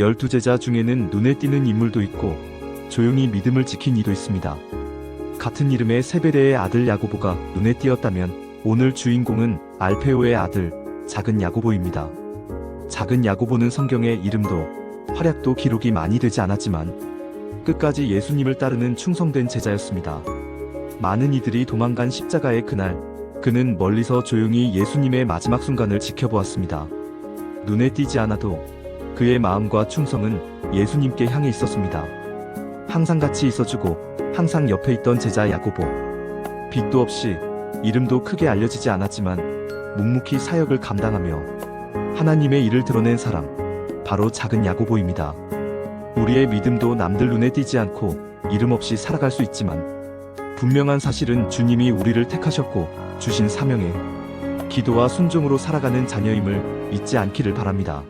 열두 제자 중에는 눈에 띄는 인물도 있고 조용히 믿음을 지킨 이도 있습니다. 같은 이름의 세베대의 아들 야고보가 눈에 띄었다면 오늘 주인공은 알페오의 아들 작은 야고보입니다. 작은 야고보는 성경의 이름도 활약도 기록이 많이 되지 않았지만 끝까지 예수님을 따르는 충성된 제자였습니다. 많은 이들이 도망간 십자가의 그날 그는 멀리서 조용히 예수님의 마지막 순간을 지켜보았습니다. 눈에 띄지 않아도 그의 마음과 충성은 예수님께 향해 있었습니다. 항상 같이 있어주고 항상 옆에 있던 제자 야고보. 빚도 없이 이름도 크게 알려지지 않았지만 묵묵히 사역을 감당하며 하나님의 일을 드러낸 사람. 바로 작은 야고보입니다. 우리의 믿음도 남들 눈에 띄지 않고 이름 없이 살아갈 수 있지만 분명한 사실은 주님이 우리를 택하셨고 주신 사명에 기도와 순종으로 살아가는 자녀임을 잊지 않기를 바랍니다.